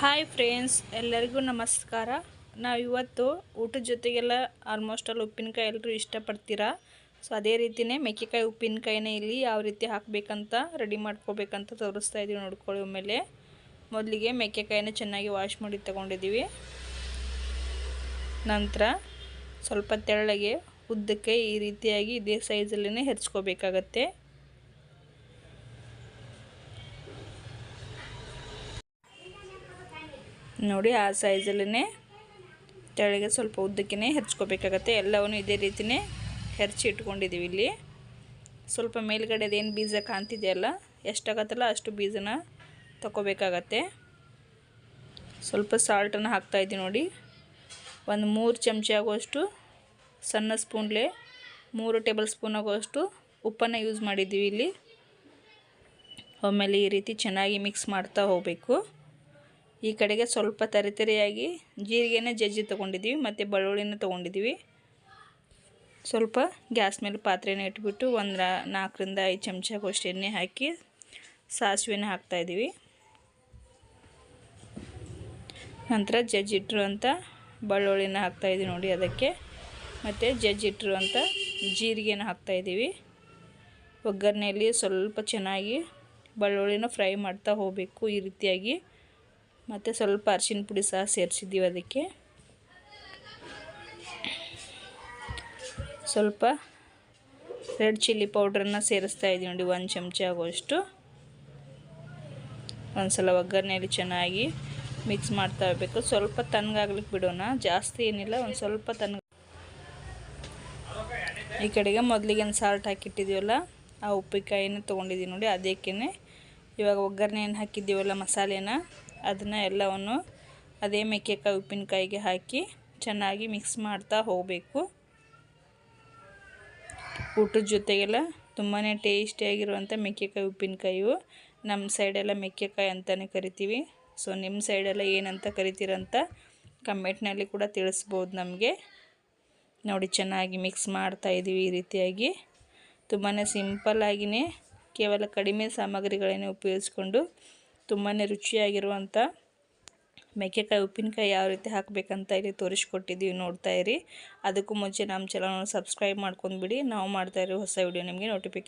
Hi friends, ಎಲ್ಲರಿಗೂ ನಮಸ್ಕಾರ. ನಾವು ಇವತ್ತು ಊಟದ ಜೊತೆಗೆಲ್ಲ ಆಲ್ಮೋಸ್ಟ್ ಅಲ್ಲಿ ಉಪ್ಪಿನಕಾಯಿ ಎಲ್ಲರೂ ಇಷ್ಟಪಡ್ತೀರಾ? ಸೊ ಅದೇ ರೀತಿಯೇ ಮೆಕ್ಕೆಕಾಯಿ ಉಪ್ಪಿನಕಾಯಿನೇ ಇಲ್ಲಿ ಯಾವ ರೀತಿ ಹಾಕಬೇಕಂತ ರೆಡಿ ಮಾಡ್ಕೋಬೇಕಂತ ತೋರಿಸ್ತಾ ಇದ್ದೀವಿ ನೋಡ್ಕೊಳ್ಳಿ ಆಮೇಲೆ ಮೊದಲಿಗೆ ಮೆಕ್ಕೆಕಾಯಿನ ಚೆನ್ನಾಗಿ ವಾಶ್ ಮಾಡಿ ತಗೊಂಡಿದ್ದೀವಿ. ನಂತರ ಸ್ವಲ್ಪ ತೆಳ್ಳಗೆ ಉದ್ದಕ್ಕೆ ಈ ರೀತಿಯಾಗಿ ಇದೇ ಸೈಜಲ್ಲೇ ಹೆಚ್ಕೋಬೇಕಾಗತ್ತೆ ನೋಡಿ ಆ ಸೈಜಲ್ಲೇ ತೆಳಗೆ ಸ್ವಲ್ಪ ಉದ್ದಕ್ಕೇ ಹೆಚ್ಕೋಬೇಕಾಗತ್ತೆ ಎಲ್ಲವನ್ನು ಇದೇ ರೀತಿಯೇ ಹೆರ್ಚಿ ಇಟ್ಕೊಂಡಿದ್ದೀವಿ ಇಲ್ಲಿ. ಸ್ವಲ್ಪ ಮೇಲ್ಗಡೆ ಅದೇನು ಬೀಜ ಕಾಣ್ತಿದೆಯಲ್ಲ, ಎಷ್ಟಾಗತ್ತಲ್ಲ ಅಷ್ಟು ಬೀಜನ ತಗೋಬೇಕಾಗತ್ತೆ ಸ್ವಲ್ಪ ಸಾಲ್ಟನ್ನು ಹಾಕ್ತಾಯಿದ್ದೀವಿ ನೋಡಿ. ಒಂದು ಮೂರು ಚಮಚ ಆಗುವಷ್ಟು ಸಣ್ಣ ಸ್ಪೂನ್ಲೆ ಮೂರು ಟೇಬಲ್ ಸ್ಪೂನ್ ಆಗುವಷ್ಟು ಉಪ್ಪನ್ನು ಯೂಸ್ ಮಾಡಿದ್ದೀವಿ ಇಲ್ಲಿ. ಆಮೇಲೆ ಈ ರೀತಿ ಚೆನ್ನಾಗಿ ಮಿಕ್ಸ್ ಮಾಡ್ತಾ ಹೋಗಬೇಕು. ಈ ಕಡೆಗೆ ಸ್ವಲ್ಪ ತರಿತರಿಯಾಗಿ ಜೀರಿಗೆನ ಜಜ್ಜಿ ತೊಗೊಂಡಿದ್ದೀವಿ, ಮತ್ತು ಬೆಳ್ಳುಳ್ಳಿನ ತೊಗೊಂಡಿದ್ದೀವಿ. ಸ್ವಲ್ಪ ಗ್ಯಾಸ್ ಮೇಲೆ ಪಾತ್ರೆನ ಇಟ್ಬಿಟ್ಟು ಒಂದು ನಾಲ್ಕರಿಂದ ಐದು ಚಮಚ ಎಣ್ಣೆ ಹಾಕಿ ಸಾಸಿವೆನ ಹಾಕ್ತಾಯಿದ್ದೀವಿ ನಂತರ ಜಜ್ಜಿಟ್ಟಿರುವಂಥ ಬೆಳ್ಳುಳ್ಳಿನ ಹಾಕ್ತಾಯಿದ್ದೀವಿ ನೋಡಿ ಅದಕ್ಕೆ, ಮತ್ತು ಜಜ್ಜಿಟ್ಟಿರುವಂಥ ಜೀರಿಗೆನ ಹಾಕ್ತಾಯಿದ್ದೀವಿ ಒಗ್ಗರಣೆಯಲ್ಲಿ ಸ್ವಲ್ಪ ಚೆನ್ನಾಗಿ ಬೆಳ್ಳುಳ್ಳಿನ ಫ್ರೈ ಮಾಡ್ತಾ ಹೋಗಬೇಕು ಈ ರೀತಿಯಾಗಿ. ಮತ್ತು ಸ್ವಲ್ಪ ಅರಿಶಿನ ಪುಡಿ ಸಹ ಸೇರಿಸಿದ್ದೀವಿ ಅದಕ್ಕೆ. ಸ್ವಲ್ಪ ರೆಡ್ ಚಿಲ್ಲಿ ಪೌಡ್ರನ್ನ ಸೇರಿಸ್ತಾ ಇದ್ದೀವಿ ನೋಡಿ, ಒಂದು ಚಮಚ ಆಗುವಷ್ಟು. ಒಂದು ಸಲ ಒಗ್ಗರಣೆಯಲ್ಲಿ ಚೆನ್ನಾಗಿ ಮಿಕ್ಸ್ ಮಾಡ್ತಾ ಇರಬೇಕು. ಸ್ವಲ್ಪ ತಣ್ಣಗಾಗ್ಲಿಕ್ಕೆ ಬಿಡೋಣ, ಜಾಸ್ತಿ ಏನಿಲ್ಲ, ಒಂದು ಸ್ವಲ್ಪ ತಣ್ಣಗೆ. ಈ ಕಡೆಗೆ ಮೊದಲಿಗೆ ಒಂದು ಸಾಲ್ಟ್ ಹಾಕಿಟ್ಟಿದ್ದೀವಲ್ಲ, ಆ ಉಪ್ಪಿಕಾಯಿನ ತೊಗೊಂಡಿದ್ದೀವಿ ನೋಡಿ ಅದಕ್ಕೇ ಇವಾಗ ಒಗ್ಗರಣೆಯನ್ನು ಹಾಕಿದ್ದೀವಲ್ಲ ಮಸಾಲೆನ. ಅದನ್ನು ಎಲ್ಲವನ್ನು ಅದೇ ಮೆಕ್ಕೆಕಾಯಿ ಉಪ್ಪಿನಕಾಯಿಗೆ ಹಾಕಿ ಚೆನ್ನಾಗಿ ಮಿಕ್ಸ್ ಮಾಡ್ತಾ ಹೋಗಬೇಕು. ಊಟದ ಜೊತೆಗೆಲ್ಲ ತುಂಬಾ ಟೇಸ್ಟಿಯಾಗಿರುವಂಥ ಮೆಕ್ಕೆಕಾಯಿ ಉಪ್ಪಿನಕಾಯಿಯು. ನಮ್ಮ ಸೈಡೆಲ್ಲ ಮೆಕ್ಕೆಕಾಯಿ ಅಂತಲೇ ಕರಿತೀವಿ. ಸೊ ನಿಮ್ಮ ಸೈಡೆಲ್ಲ ಏನಂತ ಕರಿತೀರಂತ ಕಮೆಂಟ್ನಲ್ಲಿ ಕೂಡ ತಿಳಿಸ್ಬೋದು ನಮಗೆ. ನೋಡಿ, ಚೆನ್ನಾಗಿ ಮಿಕ್ಸ್ ಮಾಡ್ತಾ ಇದ್ದೀವಿ ಈ ರೀತಿಯಾಗಿ. ತುಂಬಾ ಸಿಂಪಲ್ಲಾಗಿಯೇ ಕೇವಲ ಕಡಿಮೆ ಸಾಮಗ್ರಿಗಳನ್ನೇ ಉಪಯೋಗಿಸ್ಕೊಂಡು ತುಂಬಾ ರುಚಿಯಾಗಿರುವಂಥ ಮೆಕ್ಕೆಕಾಯಿ, ಉಪ್ಪಿನಕಾಯಿ ಯಾವ ರೀತಿ ಹಾಕಬೇಕಂತ ಇಲ್ಲಿ ತೋರಿಸ್ಕೊಟ್ಟಿದ್ದೀವಿ ನೋಡ್ತಾ ಇರಿ. ಅದಕ್ಕೂ ಮುಂಚೆ ನಮ್ಮ ಚಾನಲ್ನ ಸಬ್ಸ್ಕ್ರೈಬ್ ಮಾಡ್ಕೊಂಡ್ಬಿಡಿ. ನಾವು ಮಾಡ್ತಾ ಇರೋ ಹೊಸ ವಿಡಿಯೋ ನಿಮಗೆ ನೋಟಿಫಿಕೇಶನ್